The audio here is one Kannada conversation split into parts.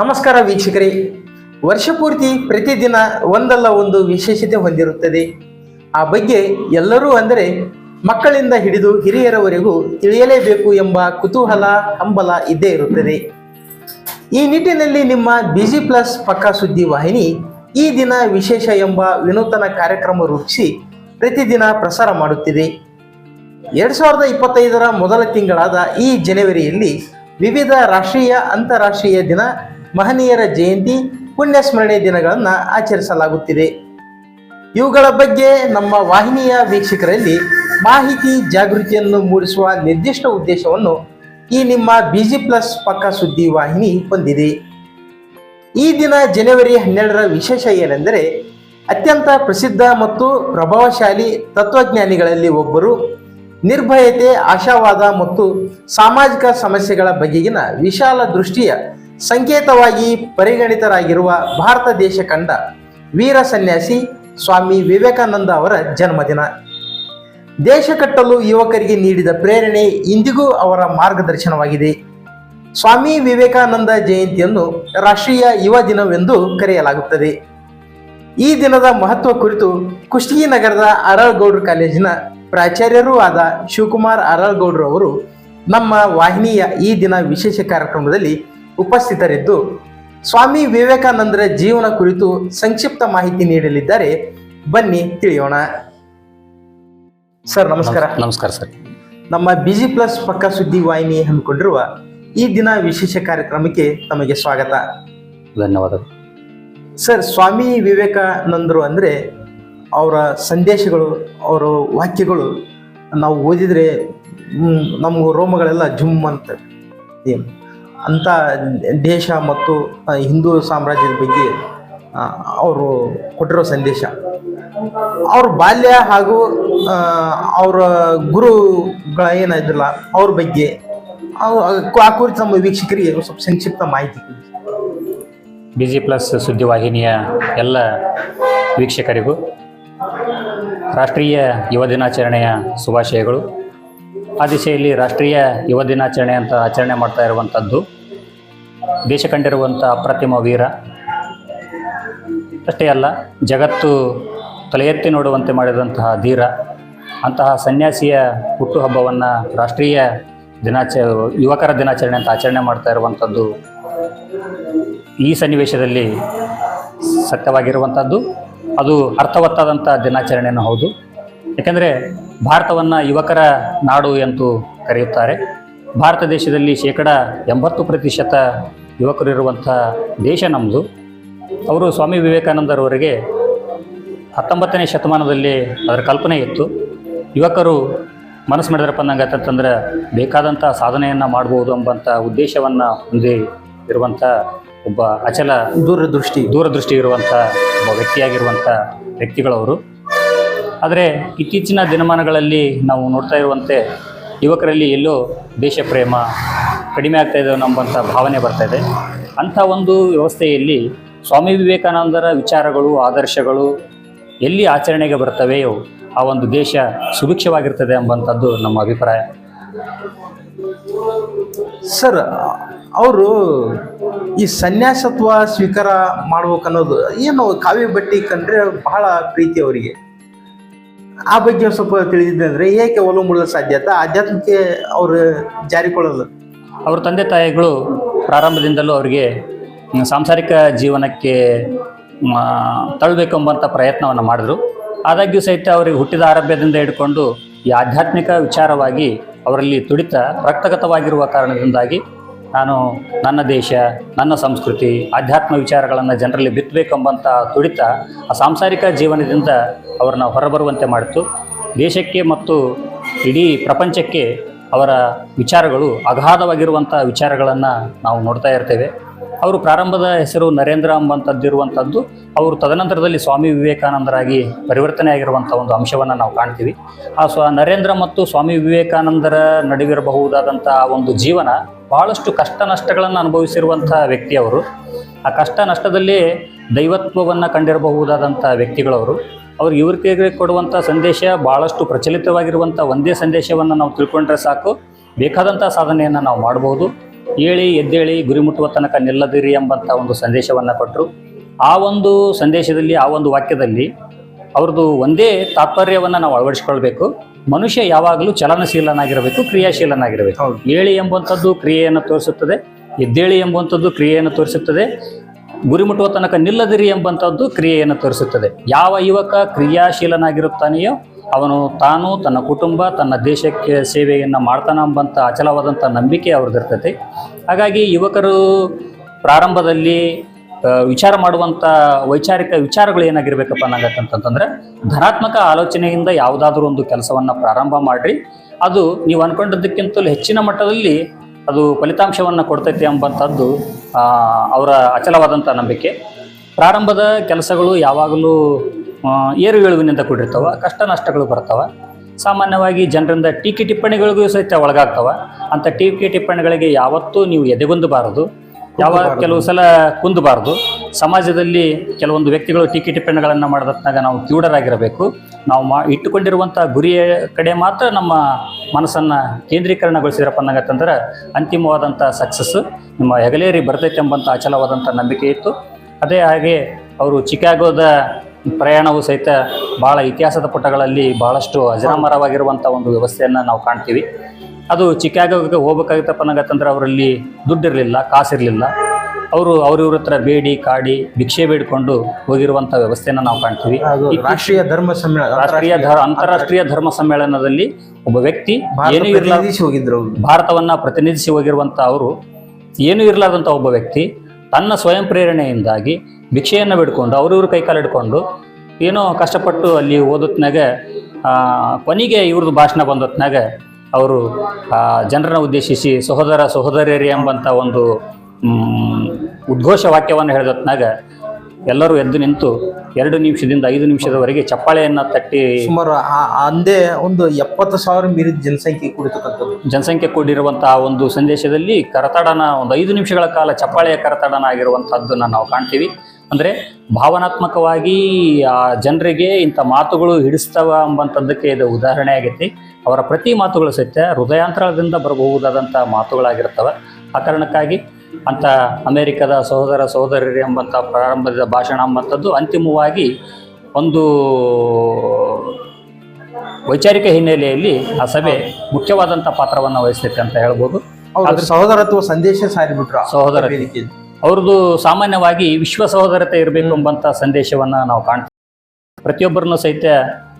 ನಮಸ್ಕಾರ ವೀಕ್ಷಕರೇ. ವರ್ಷಪೂರ್ತಿ ಪ್ರತಿದಿನ ಒಂದಲ್ಲ ಒಂದು ವಿಶೇಷತೆ ಹೊಂದಿರುತ್ತದೆ. ಆ ಬಗ್ಗೆ ಎಲ್ಲರೂ ಅಂದರೆ ಮಕ್ಕಳಿಂದ ಹಿಡಿದು ಹಿರಿಯರವರೆಗೂ ತಿಳಿಯಲೇಬೇಕು ಎಂಬ ಕುತೂಹಲ, ಹಂಬಲ ಇದ್ದೇ ಇರುತ್ತದೆ. ಈ ನಿಟ್ಟಿನಲ್ಲಿ ನಿಮ್ಮ ಬಿಜಿ ಪ್ಲಸ್ ಪಕ್ಕಾ ಸುದ್ದಿ ವಾಹಿನಿ ಈ ದಿನ ವಿಶೇಷ ಎಂಬ ವಿನೂತನ ಕಾರ್ಯಕ್ರಮ ರೂಪಿಸಿ ಪ್ರತಿದಿನ ಪ್ರಸಾರ ಮಾಡುತ್ತಿದೆ. ಎರಡ್ ಸಾವಿರದ ಇಪ್ಪತ್ತೈದರ ಮೊದಲ ತಿಂಗಳಾದ ಈ ಜನವರಿಯಲ್ಲಿ ವಿವಿಧ ರಾಷ್ಟ್ರೀಯ, ಅಂತಾರಾಷ್ಟ್ರೀಯ ದಿನ ಮಹನೀಯರ ಜಯಂತಿ ಪುಣ್ಯಸ್ಮರಣೆ ದಿನಗಳನ್ನು ಆಚರಿಸಲಾಗುತ್ತಿದೆ. ಇವುಗಳ ಬಗ್ಗೆ ನಮ್ಮ ವಾಹಿನಿಯ ವೀಕ್ಷಕರಲ್ಲಿ ಮಾಹಿತಿ ಜಾಗೃತಿಯನ್ನು ಮೂಡಿಸುವ ನಿರ್ದಿಷ್ಟ ಉದ್ದೇಶವನ್ನು ಈ ನಿಮ್ಮ ಬಿಜಿ ಪ್ಲಸ್ ಪಕ್ಕ ಸುದ್ದಿ ವಾಹಿನಿ ಹೊಂದಿದೆ. ಈ ದಿನ ಜನವರಿ ಹನ್ನೆರಡರ ವಿಶೇಷ ಏನೆಂದರೆ, ಅತ್ಯಂತ ಪ್ರಸಿದ್ಧ ಮತ್ತು ಪ್ರಭಾವಶಾಲಿ ತತ್ವಜ್ಞಾನಿಗಳಲ್ಲಿ ಒಬ್ಬರು ನಿರ್ಭಯತೆ, ಆಶಾವಾದ ಮತ್ತು ಸಾಮಾಜಿಕ ಸಮಸ್ಯೆಗಳ ಬಗೆಗಿನ ವಿಶಾಲ ದೃಷ್ಟಿಯ ಸಂಕೇತವಾಗಿ ಪರಿಗಣಿತರಾಗಿರುವ ಭಾರತ ದೇಶ ಕಂಡ ವೀರ ಸನ್ಯಾಸಿ ಸ್ವಾಮಿ ವಿವೇಕಾನಂದ ಅವರ ಜನ್ಮದಿನ. ದೇಶ ಕಟ್ಟಲು ಯುವಕರಿಗೆ ನೀಡಿದ ಪ್ರೇರಣೆ ಇಂದಿಗೂ ಅವರ ಮಾರ್ಗದರ್ಶನವಾಗಿದೆ. ಸ್ವಾಮಿ ವಿವೇಕಾನಂದ ಜಯಂತಿಯನ್ನು ರಾಷ್ಟ್ರೀಯ ಯುವ ದಿನವೆಂದು ಕರೆಯಲಾಗುತ್ತದೆ. ಈ ದಿನದ ಮಹತ್ವ ಕುರಿತು ಕುಷ್ಟಗಿ ನಗರದ ಅರಳಗೌಡ್ರ ಕಾಲೇಜಿನ ಪ್ರಾಚಾರ್ಯರೂ ಆದ ಶಿವಕುಮಾರ್ ಅರಳಗೌಡ್ರು ಅವರು ನಮ್ಮ ವಾಹಿನಿಯ ಈ ದಿನ ವಿಶೇಷ ಕಾರ್ಯಕ್ರಮದಲ್ಲಿ ಉಪಸ್ಥಿತರಿದ್ದು ಸ್ವಾಮಿ ವಿವೇಕಾನಂದರ ಜೀವನ ಕುರಿತು ಸಂಕ್ಷಿಪ್ತ ಮಾಹಿತಿ ನೀಡಲಿದ್ದಾರೆ. ಬನ್ನಿ ತಿಳಿಯೋಣ. ಸರ್ ನಮಸ್ಕಾರ. ನಮಸ್ಕಾರ ಸರ್. ನಮ್ಮ ಬಿಜಿ ಪ್ಲಸ್ ಪಕ್ಕ ಸುದ್ದಿ ವಾಹಿನಿ ಹಮ್ಮಿಕೊಂಡಿರುವ ಈ ದಿನ ವಿಶೇಷ ಕಾರ್ಯಕ್ರಮಕ್ಕೆ ತಮಗೆ ಸ್ವಾಗತ. ಧನ್ಯವಾದಗಳು. ಸರ್ ಸ್ವಾಮಿ ವಿವೇಕಾನಂದರು ಅಂದರೆ ಅವರ ಸಂದೇಶಗಳು ಅವರ ವಾಕ್ಯಗಳು ನಾವು ಓದಿದರೆ ನಮ್ಮ ರೋಮಗಳೆಲ್ಲ ಜುಮ್ ಅಂತ. ಏನು? ಅಂಥ ದೇಶ ಮತ್ತು ಹಿಂದೂ ಸಾಮ್ರಾಜ್ಯದ ಬಗ್ಗೆ ಅವರು ಕೊಟ್ಟಿರೋ ಸಂದೇಶ ಅವ್ರ ಬಾಲ್ಯ ಹಾಗೂ ಅವರ ಗುರುಗಳ ಏನಿದ್ರಲ್ಲ, ಅವ್ರ ಬಗ್ಗೆ ಆ ಕುರಿತು ನಮ್ಮ ವೀಕ್ಷಕರಿಗೆ ಸ್ವಲ್ಪ ಸಂಕ್ಷಿಪ್ತ ಮಾಹಿತಿ. ಬಿ ಜಿ ಪ್ಲಸ್ ಸುದ್ದಿವಾಹಿನಿಯ ಎಲ್ಲ ವೀಕ್ಷಕರಿಗೂ ರಾಷ್ಟ್ರೀಯ ಯುವ ದಿನಾಚರಣೆಯ ಶುಭಾಶಯಗಳು ಆ ದಿಶೆಯಲ್ಲಿ ರಾಷ್ಟ್ರೀಯ ಯುವ ದಿನಾಚರಣೆ ಅಂತ ಆಚರಣೆ ಮಾಡ್ತಾ ಇರುವಂಥದ್ದು. ದೇಶ ಕಂಡಿರುವಂಥ ಅಪ್ರತಿಮ ವೀರ. ಅಷ್ಟೇ ಅಲ್ಲ, ಜಗತ್ತು ತಲೆ ಎತ್ತಿ ನೋಡುವಂತೆ ಮಾಡಿದಂತಹ ಧೀರ. ಅಂತಹ ಸನ್ಯಾಸಿಯ ಹುಟ್ಟುಹಬ್ಬವನ್ನು ರಾಷ್ಟ್ರೀಯ ದಿನಾಚ, ಯುವಕರ ದಿನಾಚರಣೆ ಅಂತ ಆಚರಣೆ ಮಾಡ್ತಾ ಇರುವಂಥದ್ದು ಈ ಸನ್ನಿವೇಶದಲ್ಲಿ ಸತ್ಯವಾಗಿರುವಂಥದ್ದು. ಅದು ಅರ್ಥವತ್ತಾದಂಥ ದಿನಾಚರಣೆಯೂ ಹೌದು. ಏಕೆಂದರೆ ಭಾರತವನ್ನು ಯುವಕರ ನಾಡು ಎಂದು ಕರೆಯುತ್ತಾರೆ. ಭಾರತ ದೇಶದಲ್ಲಿ ಶೇಕಡ ಎಂಬತ್ತು ಪ್ರತಿಶತ ಯುವಕರು ಇರುವಂಥ ದೇಶ ನಮ್ಮದು ಅವರು ಸ್ವಾಮಿ ವಿವೇಕಾನಂದರವರಿಗೆ ಹತ್ತೊಂಬತ್ತನೇ ಶತಮಾನದಲ್ಲಿ ಅದರ ಕಲ್ಪನೆ ಇತ್ತು. ಯುವಕರು ಮನಸ್ಸು ಮಾಡಿದ್ರಪ್ಪ ನಂಗೆ ಅಂತಂದ್ರೆ ಬೇಕಾದಂಥ ಸಾಧನೆಯನ್ನು ಮಾಡ್ಬೋದು ಎಂಬಂಥ ಉದ್ದೇಶವನ್ನು ಹೊಂದಿ ಇರುವಂಥ ಒಬ್ಬ ಅಚಲ ದೂರದೃಷ್ಟಿ. ದೂರದೃಷ್ಟಿ ಇರುವಂಥ ಒಬ್ಬ ವ್ಯಕ್ತಿಯಾಗಿರುವಂಥ ವ್ಯಕ್ತಿಗಳವರು. ಆದರೆ ಇತ್ತೀಚಿನ ದಿನಮಾನಗಳಲ್ಲಿ ನಾವು ನೋಡ್ತಾ ಇರುವಂತೆ ಯುವಕರಲ್ಲಿ ಎಲ್ಲೋ ದೇಶ ಪ್ರೇಮ ಕಡಿಮೆ ಆಗ್ತಾ ಇದೆ ನಂಬಂಥ ಭಾವನೆ ಬರ್ತಾ ಇದೆ. ಅಂಥ ಒಂದು ವ್ಯವಸ್ಥೆಯಲ್ಲಿ ಸ್ವಾಮಿ ವಿವೇಕಾನಂದರ ವಿಚಾರಗಳು, ಆದರ್ಶಗಳು ಎಲ್ಲಿ ಆಚರಣೆಗೆ ಬರ್ತವೆಯೋ ಆ ಒಂದು ದೇಶ ಸುಭಿಕ್ಷವಾಗಿರ್ತದೆ ಎಂಬಂಥದ್ದು ನಮ್ಮ ಅಭಿಪ್ರಾಯ. ಸರ್, ಅವರು ಈ ಸನ್ಯಾಸತ್ವ ಸ್ವೀಕಾರ ಮಾಡ್ಬೇಕನ್ನೋದು ಏನು ಕಾವ್ಯ ಬಟ್ಟಿ ಕಂಡ್ರೆ ಬಹಳ ಪ್ರೀತಿ ಅವರಿಗೆ? ಆ ಬಗ್ಗೆ ಸ್ವಲ್ಪ ತಿಳಿದಿದ್ದೆ ಅಂದ್ರೆ ಏಕೆ ಒಲವು ಮೂಡಲು ಸಾಧ್ಯತೆ ಆಧ್ಯಾತ್ಮಕ್ಕೆ ಅವರು ಜಾರಿಕೊಳ್ಳಲು ಅವ್ರ ತಂದೆ ತಾಯಿಗಳು ಪ್ರಾರಂಭದಿಂದಲೂ ಅವರಿಗೆ ಸಾಂಸಾರಿಕ ಜೀವನಕ್ಕೆ ತಳ್ಳಬೇಕೆಂಬಂಥ ಪ್ರಯತ್ನವನ್ನು ಮಾಡಿದ್ರು. ಆದಾಗ್ಯೂ ಸಹಿತ ಅವರಿಗೆ ಹುಟ್ಟಿದ ಆರಭ್ಯದಿಂದ ಹಿಡ್ಕೊಂಡು ಈ ಆಧ್ಯಾತ್ಮಿಕ ವಿಚಾರವಾಗಿ ಅವರಲ್ಲಿ ತುಡಿತ, ರಕ್ತಗತವಾಗಿರುವ ಕಾರಣದಿಂದಾಗಿ ನಾನು ನನ್ನ ದೇಶ, ನನ್ನ ಸಂಸ್ಕೃತಿ, ಆಧ್ಯಾತ್ಮ ವಿಚಾರಗಳನ್ನು ಜನರಲ್ಲಿ ಬಿತ್ತಬೇಕೆಂಬಂಥ ತುಡಿತ ಆ ಸಾಂಸಾರಿಕ ಜೀವನದಿಂದ ಅವರನ್ನ ಹೊರಬರುವಂತೆ ಮಾಡಿತು. ದೇಶಕ್ಕೆ ಮತ್ತು ಇಡೀ ಪ್ರಪಂಚಕ್ಕೆ ಅವರ ವಿಚಾರಗಳು ಅಗಾಧವಾಗಿರುವಂಥ ವಿಚಾರಗಳನ್ನು ನಾವು ನೋಡ್ತಾ ಇರ್ತೇವೆ. ಅವರು ಪ್ರಾರಂಭದ ಹೆಸರು ನರೇಂದ್ರ ಎಂಬಂಥದ್ದಿರುವಂಥದ್ದು, ಅವರು ತದನಂತರದಲ್ಲಿ ಸ್ವಾಮಿ ವಿವೇಕಾನಂದರಾಗಿ ಪರಿವರ್ತನೆ ಆಗಿರುವಂಥ ಒಂದು ಅಂಶವನ್ನು ನಾವು ಕಾಣ್ತೀವಿ. ಆ ಸ್ವ ನರೇಂದ್ರ ಮತ್ತು ಸ್ವಾಮಿ ವಿವೇಕಾನಂದರ ನಡುವಿರಬಹುದಾದಂಥ ಒಂದು ಜೀವನ ಬಹಳಷ್ಟು ಕಷ್ಟ ನಷ್ಟಗಳನ್ನು ಅನುಭವಿಸಿರುವಂಥ ವ್ಯಕ್ತಿಯವರು ಆ ಕಷ್ಟ ನಷ್ಟದಲ್ಲಿ ದೈವತ್ವವನ್ನು ಕಂಡಿರಬಹುದಾದಂಥ ವ್ಯಕ್ತಿಗಳವರು. ಅವ್ರು ಇವ್ರಿಗೆ ಕೊಡುವಂಥ ಸಂದೇಶ ಭಾಳಷ್ಟು ಪ್ರಚಲಿತವಾಗಿರುವಂಥ ಒಂದೇ ಸಂದೇಶವನ್ನು ನಾವು ತಿಳ್ಕೊಂಡ್ರೆ ಸಾಕು. ಬೇಕಾದಂಥ ಸಾಧನೆಯನ್ನು ನಾವು ಮಾಡ್ಬೋದು. ಏಳಿ ಎದ್ದೇಳಿ ಗುರಿ ಮುಟ್ಟುವ ತನಕ ನಿಲ್ಲದಿರಿ ಎಂಬಂಥ ಒಂದು ಸಂದೇಶವನ್ನು ಕೊಟ್ಟರು ಆ ಒಂದು ಸಂದೇಶದಲ್ಲಿ ಆ ಒಂದು ವಾಕ್ಯದಲ್ಲಿ ಅವ್ರದ್ದು ಒಂದೇ ತಾತ್ಪರ್ಯವನ್ನು ನಾವು ಅಳವಡಿಸ್ಕೊಳ್ಬೇಕು. ಮನುಷ್ಯ ಯಾವಾಗಲೂ ಚಲನಶೀಲನಾಗಿರಬೇಕು ಕ್ರಿಯಾಶೀಲನಾಗಿರಬೇಕು. ಹೌದು. ಏಳಿ ಎಂಬುವಂಥದ್ದು ಕ್ರಿಯೆಯನ್ನು ತೋರಿಸುತ್ತದೆ ಎದ್ದೇಳಿ ಎಂಬುವಂಥದ್ದು ಕ್ರಿಯೆಯನ್ನು ತೋರಿಸುತ್ತದೆ. ಗುರಿ ಮುಟ್ಟುವ ತನಕ ನಿಲ್ಲದಿರಿ ಎಂಬಂಥದ್ದು ಕ್ರಿಯೆಯನ್ನು ತೋರಿಸುತ್ತದೆ. ಯಾವ ಯುವಕ ಕ್ರಿಯಾಶೀಲನಾಗಿರುತ್ತಾನೆಯೋ ಅವನು ತಾನು ತನ್ನ ಕುಟುಂಬ, ತನ್ನ ದೇಶಕ್ಕೆ ಸೇವೆಯನ್ನು ಮಾಡ್ತಾನೆ ಎಂಬಂಥ ಅಚಲವಾದಂಥ ನಂಬಿಕೆ ಅವ್ರದ್ದಿರ್ತೈತಿ ಹಾಗಾಗಿ ಯುವಕರು ಪ್ರಾರಂಭದಲ್ಲಿ ವಿಚಾರ ಮಾಡುವಂಥ ವೈಚಾರಿಕ ವಿಚಾರಗಳು ಏನಾಗಿರ್ಬೇಕಪ್ಪ ಅನ್ನಂಗತ್ತಂತಂದ್ರೆ ಧನಾತ್ಮಕ ಆಲೋಚನೆಯಿಂದ ಯಾವುದಾದ್ರೂ ಒಂದು ಕೆಲಸವನ್ನು ಪ್ರಾರಂಭ ಮಾಡಿರಿ. ಅದು ನೀವು ಅನ್ಕೊಂಡಿದ್ದಕ್ಕಿಂತಲೂ ಹೆಚ್ಚಿನ ಮಟ್ಟದಲ್ಲಿ ಅದು ಫಲಿತಾಂಶವನ್ನು ಕೊಡ್ತೈತಿ ಎಂಬಂಥದ್ದು ಅವರ ಅಚಲವಾದಂಥ ನಂಬಿಕೆ. ಪ್ರಾರಂಭದ ಕೆಲಸಗಳು ಯಾವಾಗಲೂ ಏರುಗೇಳುವಿನಿಂದ ಕೂಡಿರ್ತಾವ ಕಷ್ಟ ನಷ್ಟಗಳು ಬರ್ತವೆ. ಸಾಮಾನ್ಯವಾಗಿ ಜನರಿಂದ ಟೀಕೆ ಟಿಪ್ಪಣಿಗಳಿಗೂ ಸಹಿತ ಒಳಗಾಗ್ತವೆ. ಅಂಥ ಟೀಕೆ ಟಿಪ್ಪಣಿಗಳಿಗೆ ಯಾವತ್ತೂ ನೀವು ಎದೆಗೊಂದಬಾರದು. ಯಾವ ಕೆಲವು ಸಲ ಕುಂದಬಾರದು. ಸಮಾಜದಲ್ಲಿ ಕೆಲವೊಂದು ವ್ಯಕ್ತಿಗಳು ಟೀಕೆ ಟಿಪ್ಪಣಿಗಳನ್ನು ಮಾಡಿದಾಗ ನಾವು ಕ್ಯೂಡರಾಗಿರಬೇಕು ನಾವು ಮಾ ಇಟ್ಟುಕೊಂಡಿರುವಂಥ ಗುರಿಯ ಕಡೆ ಮಾತ್ರ ನಮ್ಮ ಮನಸ್ಸನ್ನು ಕೇಂದ್ರೀಕರಣಗೊಳಿಸಿದ್ರಪ್ಪ ಅನ್ನಂಗತ್ತಂದ್ರೆ ಅಂತಿಮವಾದಂಥ ಸಕ್ಸಸ್ಸು ನಿಮ್ಮ ಹೆಗಲೇರಿ ಬರ್ತೈತೆ ಎಂಬಂಥ ಅಚಲವಾದಂಥ ನಂಬಿಕೆ ಇತ್ತು. ಅದೇ ಹಾಗೆ ಅವರು ಚಿಕಾಗೋದ ಪ್ರಯಾಣವು ಸಹಿತ ಭಾಳ ಇತಿಹಾಸದ ಪುಟಗಳಲ್ಲಿ ಭಾಳಷ್ಟು ಅಜರಾಮರವಾಗಿರುವಂಥ ಒಂದು ವ್ಯವಸ್ಥೆಯನ್ನು ನಾವು ಕಾಣ್ತೀವಿ. ಅದು ಚಿಕಾಗೋಗೆ ಹೋಗ್ಬೇಕಾಗಿತ್ತಪ್ಪ ಅನ್ನಂಗತ್ತಂದ್ರೆ ಅವರಲ್ಲಿ ದುಡ್ಡಿರಲಿಲ್ಲ, ಕಾಸಿರಲಿಲ್ಲ. ಅವರು ಅವ್ರಿವ್ರ ಹತ್ರ ಬೇಡಿ ಕಾಡಿ ಭಿಕ್ಷೆ ಬೇಡಿಕೊಂಡು ಹೋಗಿರುವಂಥ ವ್ಯವಸ್ಥೆಯನ್ನು ನಾವು ಕಾಣ್ತೀವಿ. ರಾಷ್ಟ್ರೀಯ ಧರ್ಮ ಸಮ್ಮೇಳನ ರಾಷ್ಟ್ರೀಯ ಅಂತಾರಾಷ್ಟ್ರೀಯ ಧರ್ಮ ಸಮ್ಮೇಳನದಲ್ಲಿ ಒಬ್ಬ ವ್ಯಕ್ತಿ ಏನು ಪ್ರತಿನಿಧಿಸಿ ಹೋಗಿದ್ರು ಭಾರತವನ್ನ ಪ್ರತಿನಿಧಿಸಿ ಹೋಗಿರುವಂತ ಅವರು ಏನೂ ಇರಲಾರ್ದಂಥ ಒಬ್ಬ ವ್ಯಕ್ತಿ ತನ್ನ ಸ್ವಯಂ ಪ್ರೇರಣೆಯಿಂದಾಗಿ ಭಿಕ್ಷೆಯನ್ನು ಬಿಡ್ಕೊಂಡು ಅವ್ರಿವ್ರ ಕೈಕಾಲು ಹಿಡ್ಕೊಂಡು ಏನೋ ಕಷ್ಟಪಟ್ಟು ಅಲ್ಲಿ ಓದೋತ್ನಾಗ ಕೊನೆಗೆ ಇವ್ರದ್ದು ಭಾಷಣ ಬಂದೊತ್ನಾಗ ಅವರು ಜನರನ್ನ ಉದ್ದೇಶಿಸಿ ಸಹೋದರ ಸಹೋದರಿಯರಿ ಎಂಬಂಥ ಒಂದು ಉದ್ಘೋಷ ವಾಕ್ಯವನ್ನು ಹೇಳಿದ ಹೊತ್ತಿನಾಗ ಎಲ್ಲರೂ ಎದ್ದು ನಿಂತು ಎರಡು ನಿಮಿಷದಿಂದ ಐದು ನಿಮಿಷದವರೆಗೆ ಚಪ್ಪಾಳೆಯನ್ನು ತಟ್ಟಿ ಸುಮಾರು ಅಂದೇ ಒಂದು ಎಪ್ಪತ್ತು ಸಾವಿರ ಮೀರಿದ ಜನಸಂಖ್ಯೆ ಕೂಡಿರ್ತಕ್ಕಂಥದ್ದು ಜನಸಂಖ್ಯೆ ಕೂಡಿರುವಂತಹ ಒಂದು ಸಂದೇಶದಲ್ಲಿ ಕರತಾಡನ ಒಂದು ಐದು ನಿಮಿಷಗಳ ಕಾಲ ಚಪ್ಪಾಳೆಯ ಕರತಾಡನ ಆಗಿರುವಂತಹದ್ದನ್ನು ನಾವು ಕಾಣ್ತೀವಿ. ಅಂದರೆ ಭಾವನಾತ್ಮಕವಾಗಿ ಆ ಜನರಿಗೆ ಇಂಥ ಮಾತುಗಳು ಹಿಡಿಸ್ತವ ಎಂಬಂಥದ್ದಕ್ಕೆ ಇದು ಉದಾಹರಣೆ ಆಗೈತಿ. ಅವರ ಪ್ರತಿ ಮಾತುಗಳು ಸತ್ಯ ಹೃದಯಾಂತರದಿಂದ ಬರಬಹುದಾದಂಥ ಮಾತುಗಳಾಗಿರ್ತವೆ. ಆ ಕಾರಣಕ್ಕಾಗಿ ಅಂಥ ಅಮೆರಿಕದ ಸಹೋದರ ಸಹೋದರರು ಎಂಬಂಥ ಪ್ರಾರಂಭದ ಭಾಷಣ ಅಂಬಂಥದ್ದು ಅಂತಿಮವಾಗಿ ಒಂದು ವೈಚಾರಿಕ ಹಿನ್ನೆಲೆಯಲ್ಲಿ ಆ ಸಭೆ ಮುಖ್ಯವಾದಂಥ ಪಾತ್ರವನ್ನು ವಹಿಸ್ತೈತೆ ಅಂತ ಹೇಳ್ಬೋದು. ಸಹೋದರತ್ವ ಸಂದೇಶ ಸಾರಿಬಿಟ್ರು ಸಹೋದರ. ಅವ್ರದ್ದು ಸಾಮಾನ್ಯವಾಗಿ ವಿಶ್ವ ಸಹೋದರತೆ ಇರಬೇಕು ಎಂಬಂಥ ಸಂದೇಶವನ್ನು ನಾವು ಕಾಣ್ತೀವಿ. ಪ್ರತಿಯೊಬ್ಬರನ್ನು ಸಹಿತ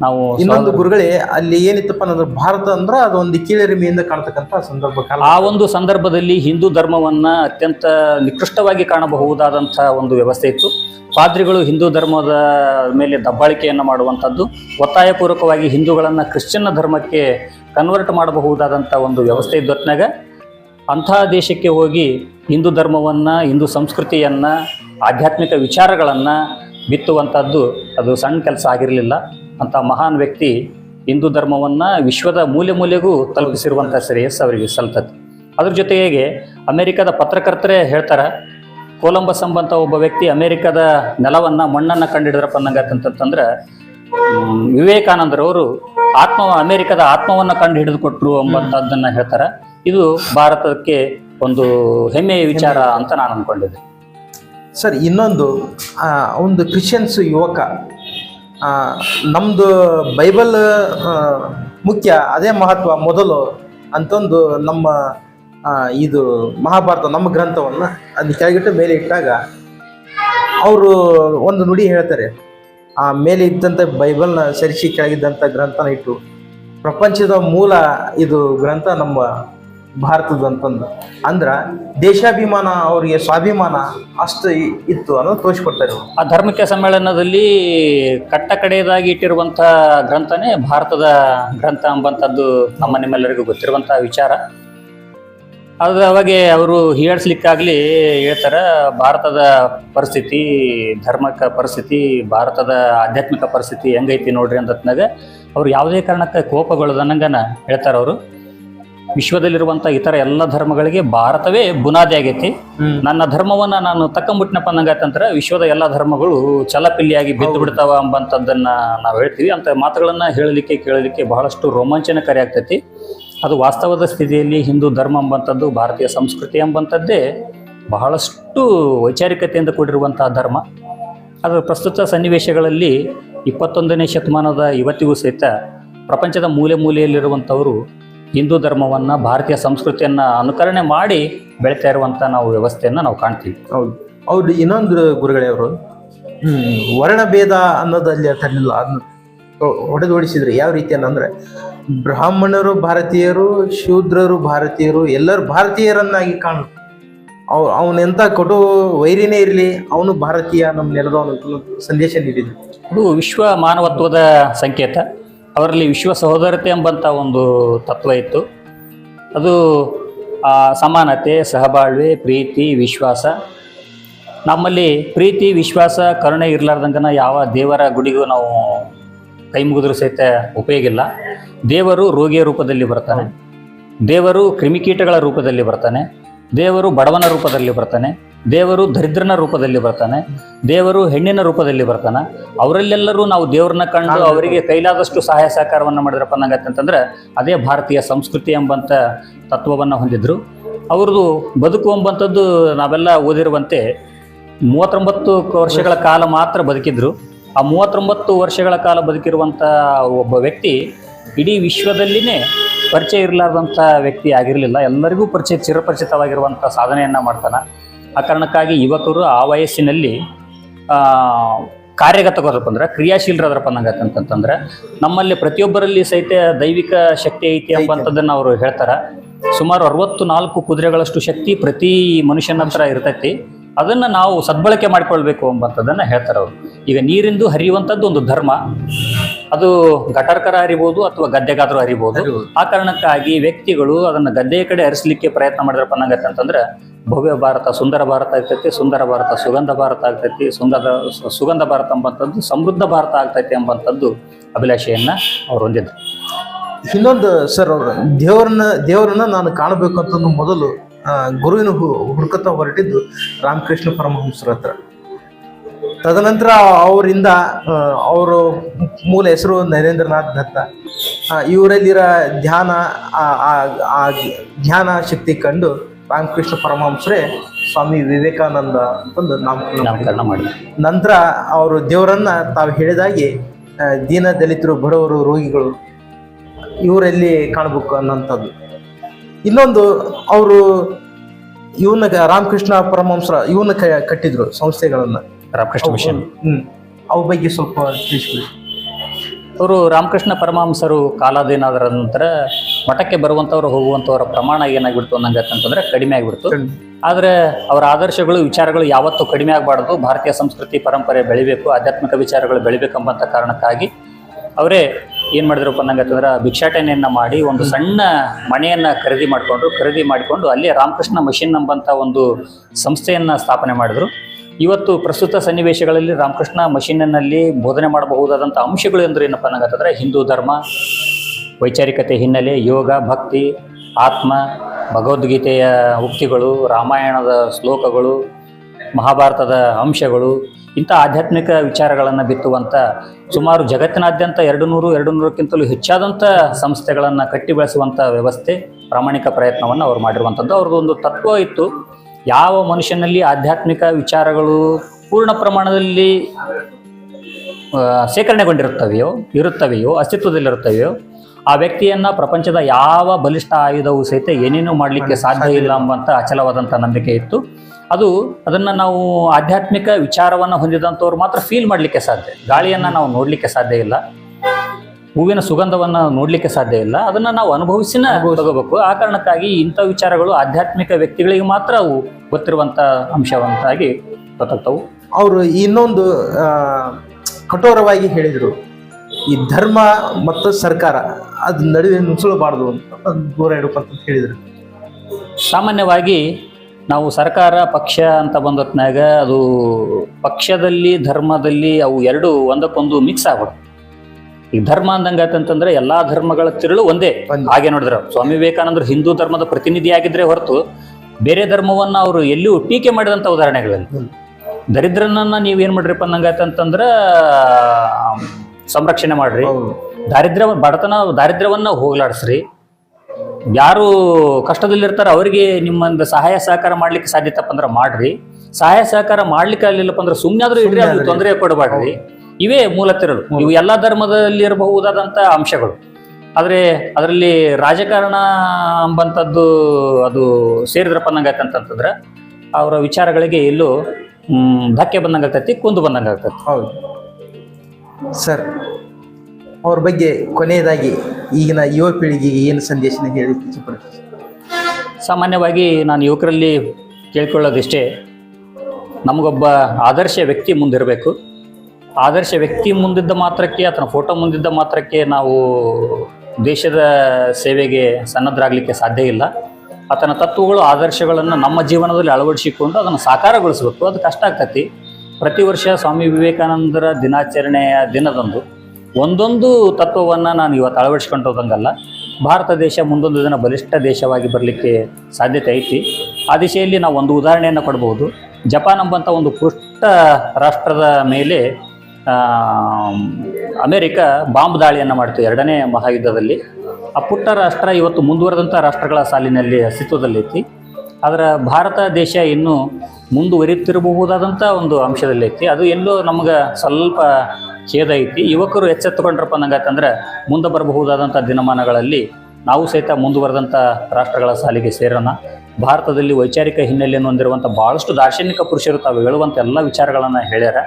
ನಾವು ಇನ್ನೊಂದು ಗುರುಗಳೇ ಅಲ್ಲಿ ಏನಿತ್ತಪ್ಪ ಅಂದ್ರೆ ಭಾರತ ಅಂದ್ರೆ ಅದೊಂದು ಕೀಳರಿಮೆಯಿಂದ ಕಾಣ್ತಕ್ಕಂಥ ಸಂದರ್ಭ ಕಾಲ. ಆ ಒಂದು ಸಂದರ್ಭದಲ್ಲಿ ಹಿಂದೂ ಧರ್ಮವನ್ನ ಅತ್ಯಂತ ನಿಕೃಷ್ಟವಾಗಿ ಕಾಣಬಹುದಾದಂತಹ ಒಂದು ವ್ಯವಸ್ಥೆ ಇತ್ತು. ಪಾದ್ರಿಗಳು ಹಿಂದೂ ಧರ್ಮದ ಮೇಲೆ ದಬ್ಬಾಳಿಕೆಯನ್ನು ಮಾಡುವಂಥದ್ದು ಒತ್ತಾಯಪೂರ್ವಕವಾಗಿ ಹಿಂದೂಗಳನ್ನು ಕ್ರಿಶ್ಚಿಯನ್ ಧರ್ಮಕ್ಕೆ ಕನ್ವರ್ಟ್ ಮಾಡಬಹುದಾದಂಥ ಒಂದು ವ್ಯವಸ್ಥೆ ಇದ್ದೊತ್ನಾಗ ಅಂಥ ದೇಶಕ್ಕೆ ಹೋಗಿ ಹಿಂದೂ ಧರ್ಮವನ್ನು ಹಿಂದೂ ಸಂಸ್ಕೃತಿಯನ್ನು ಆಧ್ಯಾತ್ಮಿಕ ವಿಚಾರಗಳನ್ನು ಬಿತ್ತುವಂಥದ್ದು ಅದು ಸಣ್ಣ ಕೆಲಸ ಆಗಿರಲಿಲ್ಲ. ಅಂತ ಮಹಾನ್ ವ್ಯಕ್ತಿ ಹಿಂದೂ ಧರ್ಮವನ್ನು ವಿಶ್ವದ ಮೂಲೆ ಮೂಲೆಗೂ ತಲುಪಿಸಿರುವಂಥ ಶ್ರೇಯಸ್ಸು ಅವರಿಗೆ ಸಲ್ತದೆ ಅದ್ರ ಜೊತೆಗೆ ಅಮೆರಿಕದ ಪತ್ರಕರ್ತರೇ ಹೇಳ್ತಾರೆ, ಕೊಲಂಬಸ್ ಎಂಬಂಥ ಒಬ್ಬ ವ್ಯಕ್ತಿ ಅಮೆರಿಕದ ನೆಲವನ್ನು, ಮಣ್ಣನ್ನು ಕಂಡಿಡಿದ್ರಪ್ಪ ಅನ್ನಂಗತ್ತಂತಂದ್ರೆ ವಿವೇಕಾನಂದರವರು ಆತ್ಮ, ಅಮೆರಿಕದ ಆತ್ಮವನ್ನು ಕಂಡು ಹಿಡಿದು ಕೊಟ್ಟರು ಎಂಬಂಥದ್ದನ್ನು ಹೇಳ್ತಾರೆ. ಇದು ಭಾರತಕ್ಕೆ ಒಂದು ಹೆಮ್ಮೆಯ ವಿಚಾರ ಅಂತ ನಾನು ಅಂದ್ಕೊಂಡಿದ್ದೆ ಸರ್, ಇನ್ನೊಂದು ಒಂದು ಕ್ರಿಶ್ಚಿಯನ್ಸ್ ಯುವಕ. ನಮ್ಮದು ಬೈಬಲ್ ಮುಖ್ಯ, ಅದೇ ಮಹತ್ವ ಮೊದಲು ಅಂತಂದು ನಮ್ಮ ಇದು ಮಹಾಭಾರತ, ನಮ್ಮ ಗ್ರಂಥವನ್ನು ಅದನ್ನು ಕೆಳಗಿಟ್ಟು ಮೇಲೆ ಇಟ್ಟಾಗ ಅವರು ಒಂದು ನುಡಿ ಹೇಳ್ತಾರೆ. ಆ, ಮೇಲೆ ಇದ್ದಂಥ ಬೈಬಲ್ನ ಸರಿಸಿ ಕೆಳಗಿದ್ದಂಥ ಗ್ರಂಥನ ಇಟ್ಟು, ಪ್ರಪಂಚದ ಮೂಲ ಇದು ಗ್ರಂಥ ನಮ್ಮ ಭಾರತದ ಅಂತಂದು ಅಂದ್ರೆ ದೇಶಾಭಿಮಾನ ಅವರಿಗೆ ಸ್ವಾಭಿಮಾನ ಅಷ್ಟು ಇತ್ತು ಅನ್ನೋದು ತೋರಿಸ್ಕೊಡ್ತಾರೆ. ಆ ಧಾರ್ಮಿಕ ಸಮ್ಮೇಳನದಲ್ಲಿ ಕಟ್ಟ ಕಡೆಯದಾಗಿ ಇಟ್ಟಿರುವಂಥ ಗ್ರಂಥನೇ ಭಾರತದ ಗ್ರಂಥ ಎಂಬಂಥದ್ದು ನಮ್ಮ ನಿಮ್ಮೆಲ್ಲರಿಗೂ ಗೊತ್ತಿರುವಂಥ ವಿಚಾರ. ಅದು ಅವಾಗೆ ಅವರು ಹೀಯಾಡ್ಸ್ಲಿಕ್ಕಾಗಲಿ ಹೇಳ್ತಾರೆ, ಭಾರತದ ಪರಿಸ್ಥಿತಿ, ಧರ್ಮಕ ಪರಿಸ್ಥಿತಿ, ಭಾರತದ ಆಧ್ಯಾತ್ಮಿಕ ಪರಿಸ್ಥಿತಿ ಹೆಂಗೈತಿ ನೋಡ್ರಿ ಅಂತತ್ನಾಗ ಅವ್ರು ಯಾವುದೇ ಕಾರಣಕ್ಕೆ ಕೋಪಗೊಳ್ಳದನ್ನಂಗನ ಹೇಳ್ತಾರೆ ಅವರು. ವಿಶ್ವದಲ್ಲಿರುವಂಥ ಇತರ ಎಲ್ಲ ಧರ್ಮಗಳಿಗೆ ಭಾರತವೇ ಬುನಾದಿ ಆಗೈತಿ. ನನ್ನ ಧರ್ಮವನ್ನ ನಾನು ತಕ್ಕಂಬಿಟ್ನಪ್ಪ ಅನ್ನಂಗತ್ತಂದ್ರೆ ವಿಶ್ವದ ಎಲ್ಲ ಧರ್ಮಗಳು ಚಲಪಿಲ್ಲಿಯಾಗಿ ಬಿದ್ದು ಬಿಡ್ತಾವ ಎಂಬಂಥದ್ದನ್ನ ನಾವು ಹೇಳ್ತೀವಿ. ಅಂತ ಮಾತುಗಳನ್ನ ಹೇಳಲಿಕ್ಕೆ ಕೇಳಲಿಕ್ಕೆ ಬಹಳಷ್ಟು ರೋಮಾಂಚನಕಾರಿ ಆಗ್ತೈತಿ. ಅದು ವಾಸ್ತವದ ಸ್ಥಿತಿಯಲ್ಲಿ ಹಿಂದೂ ಧರ್ಮ ಅಂಬಂಥದ್ದು ಭಾರತೀಯ ಸಂಸ್ಕೃತಿ ಎಂಬಂಥದ್ದೇ ಬಹಳಷ್ಟು ವೈಚಾರಿಕತೆಯಿಂದ ಕೂಡಿರುವಂತಹ ಧರ್ಮ. ಅದರ ಪ್ರಸ್ತುತ ಸನ್ನಿವೇಶಗಳಲ್ಲಿ ಇಪ್ಪತ್ತೊಂದನೇ ಶತಮಾನದ ಇವತ್ತಿಗೂ ಸಹಿತ ಪ್ರಪಂಚದ ಮೂಲೆ ಮೂಲೆಯಲ್ಲಿರುವಂಥವರು ಹಿಂದೂ ಧರ್ಮವನ್ನು ಭಾರತೀಯ ಸಂಸ್ಕೃತಿಯನ್ನು ಅನುಕರಣೆ ಮಾಡಿ ಬೆಳೀತಾ ಇರುವಂಥ ನಾವು ವ್ಯವಸ್ಥೆಯನ್ನು ನಾವು ಕಾಣ್ತೀವಿ. ಹೌದು. ಅವ್ರು ಇನ್ನೊಂದು ಗುರುಗಳೇ ಅವರು. ವರ್ಣ ಭೇದ ಅನ್ನೋದಲ್ಲಿ ತರಲಿಲ್ಲ ಅದನ್ನ ಹೊಡೆದು ಓಡಿಸಿದ್ರು ಯಾವ ರೀತಿ ಅಂದ್ರೆ ಬ್ರಾಹ್ಮಣರು ಭಾರತೀಯರು ಶೂದ್ರರು ಭಾರತೀಯರು ಎಲ್ಲರೂ ಭಾರತೀಯರನ್ನಾಗಿ ಕಾಣ. ಅವ್ ಅವನೆಂಥ ಕೊಟ್ಟು ವೈರಿನೇ ಇರಲಿ ಅವನು ಭಾರತೀಯ ನಮ್ಮ ನೆಲದವನು ಸಂದೇಶ ನೀಡಿದ್ರು. ಅದು ವಿಶ್ವ ಮಾನವತ್ವದ ಸಂಕೇತ. ಅವರಲ್ಲಿ ವಿಶ್ವ ಸಹೋದರತೆ ಎಂಬಂಥ ಒಂದು ತತ್ವ ಇತ್ತು. ಅದು ಸಮಾನತೆ, ಸಹಬಾಳ್ವೆ, ಪ್ರೀತಿ, ವಿಶ್ವಾಸ. ನಮ್ಮಲ್ಲಿ ಪ್ರೀತಿ, ವಿಶ್ವಾಸ, ಕರುಣೆ ಇರಲಾರ್ದಂಗನ ಯಾವ ದೇವರ ಗುಡಿಗೂ ನಾವು ಕೈ ಮುಗಿದ್ರೂ ಸಹಿತ ಉಪಯೋಗಿಲ್ಲ ದೇವರು ರೋಗಿಯ ರೂಪದಲ್ಲಿ ಬರ್ತಾನೆ. ದೇವರು ಕ್ರಿಮಿಕೀಟಗಳ ರೂಪದಲ್ಲಿ ಬರ್ತಾನೆ. ದೇವರು ಬಡವನ ರೂಪದಲ್ಲಿ ಬರ್ತಾನೆ. ದೇವರು ದರಿದ್ರನ ರೂಪದಲ್ಲಿ ಬರ್ತಾನೆ ದೇವರು ಹೆಣ್ಣಿನ ರೂಪದಲ್ಲಿ ಬರ್ತಾನ. ಅವರಲ್ಲೆಲ್ಲರೂ ನಾವು ದೇವ್ರನ್ನ ಕಂಡು ಅವರಿಗೆ ಕೈಲಾದಷ್ಟು ಸಹಾಯ ಸಹಕಾರವನ್ನು ಮಾಡಿದ್ರಪ್ಪ ನಂಗತ್ತೆ ಅಂತಂದ್ರೆ ಅದೇ ಭಾರತೀಯ ಸಂಸ್ಕೃತಿ ಎಂಬಂಥ ತತ್ವವನ್ನು ಹೊಂದಿದ್ರು. ಅವ್ರದ್ದು ಬದುಕು ಎಂಬಂಥದ್ದು ನಾವೆಲ್ಲ ಓದಿರುವಂತೆ ಮೂವತ್ತೊಂಬತ್ತು ವರ್ಷಗಳ ಕಾಲ ಮಾತ್ರ ಬದುಕಿದ್ರು. ಆ ಮೂವತ್ತೊಂಬತ್ತು ವರ್ಷಗಳ ಕಾಲ ಬದುಕಿರುವಂಥ ಒಬ್ಬ ವ್ಯಕ್ತಿ ಇಡೀ ವಿಶ್ವದಲ್ಲಿನೇ ಪರಿಚಯ ಇರಲಾರ್ದಂಥ ವ್ಯಕ್ತಿ ಆಗಿರಲಿಲ್ಲ. ಎಲ್ಲರಿಗೂ ಪರಿಚಯ ಚಿರಪರಿಚಿತವಾಗಿರುವಂಥ ಸಾಧನೆಯನ್ನು ಮಾಡ್ತಾನೆ. ಆ ಕಾರಣಕ್ಕಾಗಿ ಯುವಕರು ಆ ವಯಸ್ಸಿನಲ್ಲಿ ಆ, ಕಾರ್ಯಗತಗೊಳ್ರಪ್ಪ ಅಂದ್ರೆ ಕ್ರಿಯಾಶೀಲರಾದ್ರಪ್ಪ ಅನ್ನಂಗತ್ತೆ ಅಂತಂತಂದ್ರೆ ನಮ್ಮಲ್ಲಿ ಪ್ರತಿಯೊಬ್ಬರಲ್ಲಿ ಸಹಿತ ದೈವಿಕ ಶಕ್ತಿ ಐತಿ ಎಂಬಂಥದ್ದನ್ನು ಅವರು ಹೇಳ್ತಾರೆ. ಸುಮಾರು ಅರವತ್ತು ನಾಲ್ಕು ಕುದುರೆಗಳಷ್ಟು ಶಕ್ತಿ ಪ್ರತಿ ಮನುಷ್ಯನ ಹತ್ರ ಇರ್ತೈತಿ. ಅದನ್ನು ನಾವು ಸದ್ಬಳಕೆ ಮಾಡಿಕೊಳ್ಬೇಕು ಎಂಬಂಥದ್ದನ್ನು ಹೇಳ್ತಾರೆ ಅವರು. ಈಗ ನೀರಿಂದು ಹರಿಯುವಂಥದ್ದು ಒಂದು ಧರ್ಮ. ಅದು ಘಟರ್ಕರ ಹರಿಬೋದು ಅಥವಾ ಗದ್ದೆಗಾದರೂ ಹರಿಬೋದು. ಆ ಕಾರಣಕ್ಕಾಗಿ ವ್ಯಕ್ತಿಗಳು ಅದನ್ನು ಗದ್ದೆಯ ಕಡೆ ಹರಿಸಲಿಕ್ಕೆ ಪ್ರಯತ್ನ ಮಾಡಿದ್ರಪ್ಪ ಅಂತಂದ್ರೆ ಭವ್ಯ ಭಾರತ, ಸುಂದರ ಭಾರತ ಆಗ್ತೈತಿ, ಸುಂದರ ಭಾರತ, ಸುಗಂಧ ಭಾರತ ಆಗ್ತೈತಿ, ಸುಂದರ, ಸುಗಂಧ ಭಾರತ ಎಂಬಂಥದ್ದು, ಸಮೃದ್ಧ ಭಾರತ ಆಗ್ತೈತಿ ಎಂಬಂಥದ್ದು ಅಭಿಲಾಷೆಯನ್ನು ಅವ್ರು ಹೊಂದಿದ್ರು. ಇನ್ನೊಂದು ಸರ್ ಅವರು ದೇವರನ್ನ ದೇವರನ್ನ ನಾನು ಕಾಣಬೇಕು ಅಂತಂದು ಮೊದಲು ಗುರುವಿನ ಹುಡುಕತ ಹೊರಟಿದ್ದು ರಾಮಕೃಷ್ಣ ಪರಮಹಂಸರ ಹತ್ರ. ತದನಂತರ ಅವರಿಂದ ಅವರು ಮೂಲ ಹೆಸರು ನರೇಂದ್ರನಾಥ್ ದತ್ತ. ಇವರಲ್ಲಿರೋ ಧ್ಯಾನ ಧ್ಯಾನ ಶಕ್ತಿ ಕಂಡು ರಾಮಕೃಷ್ಣ ಪರಮಹಂಸರೇ ಸ್ವಾಮಿ ವಿವೇಕಾನಂದ ಅಂತಂದು ನಾಮಕರಣ ಮಾಡಿದ್ರು. ನಂತರ ಅವರು ದೇವರನ್ನ ತಾವು ಹೇಳಿದಾಗೆ ದೀನ ದಲಿತರು ಬಡವರು ರೋಗಿಗಳು ಇವರಲ್ಲಿ ಕಾಣಬೇಕು ಅನ್ನೋಂಥದ್ದು. ಇನ್ನೊಂದು ಅವರು ಇವನ್ನ ರಾಮಕೃಷ್ಣ ಪರಮಹಂಸರ ಇವನ್ನ ಕಟ್ಟಿದ್ರು ಸಂಸ್ಥೆಗಳನ್ನ. ರಾಮಕೃಷ್ಣ ಮಿಷನ್ ಹ್ಮ್ ಅವ ಬಗ್ಗೆ ಸ್ವಲ್ಪ ತಿಳಿಸ್ಬಿಡಿ ಅವರು ರಾಮಕೃಷ್ಣ ಪರಮಹಂಸರು ಕಾಲಾಧೀನಾದರ ನಂತರ ಮಠಕ್ಕೆ ಬರುವಂಥವ್ರು ಹೋಗುವಂಥವರ ಪ್ರಮಾಣ ಏನಾಗ್ಬಿಡ್ತು ಅನ್ನಂಗೆ ಅಂತಂದ್ರೆ ಕಡಿಮೆ ಆಗಿಬಿಡ್ತು. ಆದರೆ ಅವರ ಆದರ್ಶಗಳು, ವಿಚಾರಗಳು ಯಾವತ್ತೂ ಕಡಿಮೆ ಆಗಬಾರ್ದು. ಭಾರತೀಯ ಸಂಸ್ಕೃತಿ ಪರಂಪರೆ ಬೆಳಿಬೇಕು, ಆಧ್ಯಾತ್ಮಿಕ ವಿಚಾರಗಳು ಬೆಳಿಬೇಕಂಬಂಥ ಕಾರಣಕ್ಕಾಗಿ ಅವರೇ ಏನು ಮಾಡಿದ್ರಪ್ಪ ಅನ್ನಂಗತ್ತಂದ್ರೆ ಭಿಕ್ಷಾಟನೆಯನ್ನು ಮಾಡಿ ಒಂದು ಸಣ್ಣ ಮನೆಯನ್ನು ಖರೀದಿ ಮಾಡಿಕೊಂಡ್ರು. ಖರೀದಿ ಮಾಡಿಕೊಂಡು ಅಲ್ಲಿ ರಾಮಕೃಷ್ಣ ಮಷಿನ್ ಎಂಬಂಥ ಒಂದು ಸಂಸ್ಥೆಯನ್ನು ಸ್ಥಾಪನೆ ಮಾಡಿದ್ರು. ಇವತ್ತು ಪ್ರಸ್ತುತ ಸನ್ನಿವೇಶಗಳಲ್ಲಿ ರಾಮಕೃಷ್ಣ ಮಷೀನಿನಲ್ಲಿ ಬೋಧನೆ ಮಾಡಬಹುದಾದಂಥ ಅಂಶಗಳು ಎಂದರೆ ಏನಪ್ಪ ಅನ್ನಂಗತ್ತಂದ್ರೆ ಹಿಂದೂ ಧರ್ಮ, ವೈಚಾರಿಕತೆ ಹಿನ್ನೆಲೆ, ಯೋಗ, ಭಕ್ತಿ, ಆತ್ಮ, ಭಗವದ್ಗೀತೆಯ ಉಕ್ತಿಗಳು, ರಾಮಾಯಣದ ಶ್ಲೋಕಗಳು, ಮಹಾಭಾರತದ ಅಂಶಗಳು, ಇಂಥ ಆಧ್ಯಾತ್ಮಿಕ ವಿಚಾರಗಳನ್ನು ಬಿತ್ತುವಂಥ ಸುಮಾರು ಜಗತ್ತಿನಾದ್ಯಂತ ಎರಡು ನೂರು ಎರಡು ನೂರಕ್ಕಿಂತಲೂ ಹೆಚ್ಚಾದಂಥ ಸಂಸ್ಥೆಗಳನ್ನು ಕಟ್ಟಿ ಬೆಳೆಸುವಂಥ ವ್ಯವಸ್ಥೆ ಪ್ರಾಮಾಣಿಕ ಪ್ರಯತ್ನವನ್ನು ಅವರು ಮಾಡಿರುವಂಥದ್ದು. ಅವ್ರದ್ದು ಒಂದು ತತ್ವ ಇತ್ತು. ಯಾವ ಮನುಷ್ಯನಲ್ಲಿ ಆಧ್ಯಾತ್ಮಿಕ ವಿಚಾರಗಳು ಪೂರ್ಣ ಪ್ರಮಾಣದಲ್ಲಿ ಶೇಖರಣೆಗೊಂಡಿರುತ್ತವೆಯೋ, ಇರುತ್ತವೆಯೋ, ಅಸ್ತಿತ್ವದಲ್ಲಿರುತ್ತವೆಯೋ, ಆ ವ್ಯಕ್ತಿಯನ್ನ ಪ್ರಪಂಚದ ಯಾವ ಬಲಿಷ್ಠ ಆಯುಧವೂ ಸಹಿತ ಏನೇನೂ ಮಾಡಲಿಕ್ಕೆ ಸಾಧ್ಯ ಇಲ್ಲ ಎಂಬಂತ ಅಚಲವಾದಂಥ ನಂಬಿಕೆ ಇತ್ತು. ಅದು ಅದನ್ನು ನಾವು ಆಧ್ಯಾತ್ಮಿಕ ವಿಚಾರವನ್ನು ಹೊಂದಿದಂಥವ್ರು ಮಾತ್ರ ಫೀಲ್ ಮಾಡಲಿಕ್ಕೆ ಸಾಧ್ಯ. ಗಾಳಿಯನ್ನು ನಾವು ನೋಡಲಿಕ್ಕೆ ಸಾಧ್ಯ ಇಲ್ಲ. ಹೂವಿನ ಸುಗಂಧವನ್ನು ನೋಡಲಿಕ್ಕೆ ಸಾಧ್ಯ ಇಲ್ಲ. ಅದನ್ನು ನಾವು ಅನುಭವಿಸಿನ ತಗೋಬೇಕು. ಆ ಕಾರಣಕ್ಕಾಗಿ ಇಂಥ ವಿಚಾರಗಳು ಆಧ್ಯಾತ್ಮಿಕ ವ್ಯಕ್ತಿಗಳಿಗೆ ಮಾತ್ರ ಅವು ಗೊತ್ತಿರುವಂಥ ಅಂಶವಂತಾಗಿ ಗೊತ್ತಾಗ್ತವು ಅವರು ಇನ್ನೊಂದು ಕಠೋರವಾಗಿ ಹೇಳಿದರು. ಈ ಧರ್ಮ ಮತ್ತು ಸರ್ಕಾರ ಅದು ನಡುವೆ ನುಸುಳಬಾರ್ದು ಅಂತ ದೂರ ಅಂತ ಹೇಳಿದರು. ಸಾಮಾನ್ಯವಾಗಿ ನಾವು ಸರ್ಕಾರ ಪಕ್ಷ ಅಂತ ಬಂದೊತ್ನಾಗ ಅದು ಪಕ್ಷದಲ್ಲಿ ಧರ್ಮದಲ್ಲಿ ಅವು ಎರಡು ಒಂದಕ್ಕೊಂದು ಮಿಕ್ಸ್ ಆಗ್ಬಿಡು ಈಗ ಧರ್ಮ ಅಂದಂಗೆ ಆಯ್ತಂತಂದ್ರೆ ಎಲ್ಲಾ ಧರ್ಮಗಳ ತಿರುಳು ಒಂದೇ. ಹಾಗೆ ನೋಡಿದ್ರೆ ಸ್ವಾಮಿ ವಿವೇಕಾನಂದರು ಹಿಂದೂ ಧರ್ಮದ ಪ್ರತಿನಿಧಿಯಾಗಿದ್ರೆ ಹೊರತು ಬೇರೆ ಧರ್ಮವನ್ನ ಅವರು ಎಲ್ಲಿಯೂ ಟೀಕೆ ಮಾಡಿದಂತ ಉದಾಹರಣೆಗಳಲ್ಲಿ. ದರಿದ್ರನನ್ನ ನೀವ್ ಏನ್ ಮಾಡ್ರಿಪ್ಪ ಅಂದಂಗಾಯ್ತಂತಂದ್ರ ಸಂರಕ್ಷಣೆ ಮಾಡ್ರಿ. ದಾರಿದ್ರ್ಯ ಬಡತನ ದಾರಿದ್ರ್ಯವನ್ನ ಹೋಗ್ಲಾಡಿಸ್ರಿ. ಯಾರು ಕಷ್ಟದಲ್ಲಿರ್ತಾರೆ ಅವರಿಗೆ ನಿಮ್ಮೊಂದು ಸಹಾಯ ಸಹಕಾರ ಮಾಡ್ಲಿಕ್ಕೆ ಸಾಧ್ಯತಪ್ಪ ಅಂದ್ರೆ ಮಾಡ್ರಿ. ಸಹಾಯ ಸಹಕಾರ ಮಾಡ್ಲಿಕ್ಕೆ ಆಗ್ಲಿಲ್ಲಪ್ಪ ಅಂದ್ರೆ ಸುಮ್ಮನೆ ಆದ್ರೂ ಇಡ್ರಿ ಅದು ತೊಂದರೆ ಕೊಡಬೇಡ್ರಿ ಇವೇ ಮೂಲತಿರಲು ಇವು ಎಲ್ಲ ಧರ್ಮದಲ್ಲಿ ಇರಬಹುದಾದಂಥ ಅಂಶಗಳು. ಆದರೆ ಅದರಲ್ಲಿ ರಾಜಕಾರಣ ಅಂಬಂಥದ್ದು ಅದು ಸೇರಿದ್ರಪ್ಪ ಅನ್ನಂಗೈತೆ ಅಂತಂತಂದ್ರೆ ಅವರ ವಿಚಾರಗಳಿಗೆ ಎಲ್ಲೂ ಧಕ್ಕೆ ಬಂದಂಗೆ ಆಗ್ತೈತಿ ಕುಂದು ಬಂದಂಗೆ ಆಗ್ತೈತಿ. ಹೌದು. ಸರ್ ಅವ್ರ ಬಗ್ಗೆ ಕೊನೆಯದಾಗಿ ಈಗಿನ ಯುವ ಪೀಳಿಗೆಗೆ ಏನು ಸಂದೇಶನ ಹೇಳಿ ಸಾಮಾನ್ಯವಾಗಿ ನಾನು ಯುವಕರಲ್ಲಿ ಕೇಳ್ಕೊಳ್ಳೋದಿಷ್ಟೇ ನಮಗೊಬ್ಬ ಆದರ್ಶ ವ್ಯಕ್ತಿ ಮುಂದಿರಬೇಕು. ಆದರ್ಶ ವ್ಯಕ್ತಿ ಮುಂದಿದ್ದ ಮಾತ್ರಕ್ಕೆ ಆತನ ಫೋಟೋ ಮುಂದಿದ್ದ ಮಾತ್ರಕ್ಕೆ ನಾವು ದೇಶದ ಸೇವೆಗೆ ಸನ್ನದ್ಧರಾಗಲಿಕ್ಕೆ ಸಾಧ್ಯ ಇಲ್ಲ. ಆತನ ತತ್ವಗಳು, ಆದರ್ಶಗಳನ್ನು ನಮ್ಮ ಜೀವನದಲ್ಲಿ ಅಳವಡಿಸಿಕೊಂಡು ಅದನ್ನು ಸಾಕಾರಗೊಳಿಸಬೇಕು. ಅದು ಕಷ್ಟ ಆಗ್ತತಿ. ಪ್ರತಿ ವರ್ಷ ಸ್ವಾಮಿ ವಿವೇಕಾನಂದರ ದಿನಾಚರಣೆಯ ದಿನದಂದು ಒಂದೊಂದು ತತ್ವವನ್ನು ನಾನು ಇವತ್ತು ಅಳವಡಿಸ್ಕೊಂಡು ಹೋದಂಗಲ್ಲ. ಭಾರತ ದೇಶ ಮುಂದೊಂದು ದಿನ ಬಲಿಷ್ಠ ದೇಶವಾಗಿ ಬರಲಿಕ್ಕೆ ಸಾಧ್ಯತೆ ಐತಿ. ಆ ದಿಶೆಯಲ್ಲಿ ನಾವು ಒಂದು ಉದಾಹರಣೆಯನ್ನು ಕೊಡ್ಬೋದು. ಜಪಾನ್ ಎಂಬಂಥ ಒಂದು ಪುಷ್ಟ ರಾಷ್ಟ್ರದ ಮೇಲೆ ಅಮೆರಿಕ ಬಾಂಬ್ ದಾಳಿಯನ್ನು ಮಾಡಿತು. ಎರಡನೇ ಮಹಾಯುದ್ಧದಲ್ಲಿ ಆ ಪುಟ್ಟ ರಾಷ್ಟ್ರ ಇವತ್ತು ಮುಂದುವರೆದಂಥ ರಾಷ್ಟ್ರಗಳ ಸಾಲಿನಲ್ಲಿ ಅಸ್ತಿತ್ವದಲ್ಲೈತಿ ಆದರೆ ಭಾರತ ದೇಶ ಇನ್ನೂ ಮುಂದುವರಿಯುತ್ತಿರಬಹುದಾದಂಥ ಒಂದು ಅಂಶದಲ್ಲೈತಿ ಅದು ಎಲ್ಲೋ ನಮ್ಗೆ ಸ್ವಲ್ಪ ಖೇದ ಐತಿ. ಯುವಕರು ಎಚ್ಚೆತ್ತುಕೊಂಡ್ರಪ್ಪ ನಂಗಾತಂದ್ರೆ ಮುಂದೆ ಬರಬಹುದಾದಂಥ ದಿನಮಾನಗಳಲ್ಲಿ ನಾವು ಸಹಿತ ಮುಂದುವರೆದಂಥ ರಾಷ್ಟ್ರಗಳ ಸಾಲಿಗೆ ಸೇರೋಣ. ಭಾರತದಲ್ಲಿ ವೈಚಾರಿಕ ಹಿನ್ನೆಲೆಯನ್ನು ಹೊಂದಿರುವಂಥ ಭಾಳಷ್ಟು ದಾರ್ಶನಿಕ ಪುರುಷರು ತಾವು ಹೇಳುವಂಥ ಎಲ್ಲ ವಿಚಾರಗಳನ್ನು ಹೇಳ್ಯಾರ.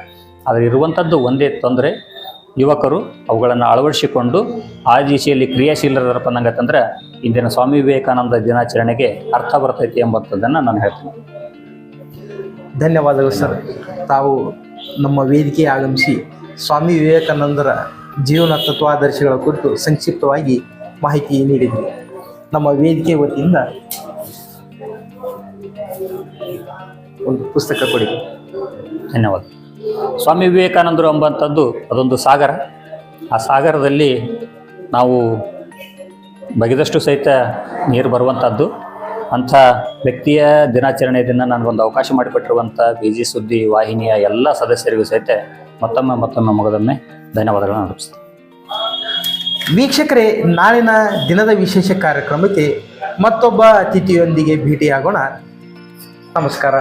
ಆದರೆ ಇರುವಂಥದ್ದು ಒಂದೇ ತೊಂದರೆ. ಯುವಕರು ಅವುಗಳನ್ನು ಅಳವಡಿಸಿಕೊಂಡು ಆ ದಿಶೆಯಲ್ಲಿ ಕ್ರಿಯಾಶೀಲರಪ್ಪ ನಂಗತ್ತಂದ್ರೆ ಇಂದಿನ ಸ್ವಾಮಿ ವಿವೇಕಾನಂದ ದಿನಾಚರಣೆಗೆ ಅರ್ಥ ಬರ್ತೈತಿ ಎಂಬಂಥದ್ದನ್ನು ನಾನು ಹೇಳ್ತೀನಿ. ಧನ್ಯವಾದಗಳು ಸರ್. ತಾವು ನಮ್ಮ ವೇದಿಕೆ ಆಗಮಿಸಿ ಸ್ವಾಮಿ ವಿವೇಕಾನಂದರ ಜೀವನ ತತ್ವಾದರ್ಶಗಳ ಕುರಿತು ಸಂಕ್ಷಿಪ್ತವಾಗಿ ಮಾಹಿತಿ ನೀಡಿದ್ವಿ ನಮ್ಮ ವೇದಿಕೆ ವತಿಯಿಂದ ಒಂದು ಪುಸ್ತಕ ಕೊಡಿ. ಧನ್ಯವಾದ. ಸ್ವಾಮಿ ವಿವೇಕಾನಂದರು ಎಂಬಂಥದ್ದು ಅದೊಂದು ಸಾಗರ. ಆ ಸಾಗರದಲ್ಲಿ ನಾವು ಬಗೆದಷ್ಟು ಸಹಿತ ನೀರು ಬರುವಂಥದ್ದು. ಅಂಥ ವ್ಯಕ್ತಿಯ ದಿನಾಚರಣೆ ದಿನ ನನಗೊಂದು ಅವಕಾಶ ಮಾಡಿಕೊಟ್ಟಿರುವಂಥ ಬಿ ಜಿ ಸುದ್ದಿ ವಾಹಿನಿಯ ಎಲ್ಲ ಸದಸ್ಯರಿಗೂ ಸಹಿತ ಮತ್ತೊಮ್ಮೆ ಮತ್ತೊಮ್ಮೆ ಮಗದೊಮ್ಮೆ ಧನ್ಯವಾದಗಳನ್ನು ಅರ್ಪಿಸ್ತೀನಿ. ವೀಕ್ಷಕರೇ, ನಾಳಿನ ದಿನದ ವಿಶೇಷ ಕಾರ್ಯಕ್ರಮಕ್ಕೆ ಮತ್ತೊಬ್ಬ ಅತಿಥಿಯೊಂದಿಗೆ ಭೇಟಿಯಾಗೋಣ. ನಮಸ್ಕಾರ.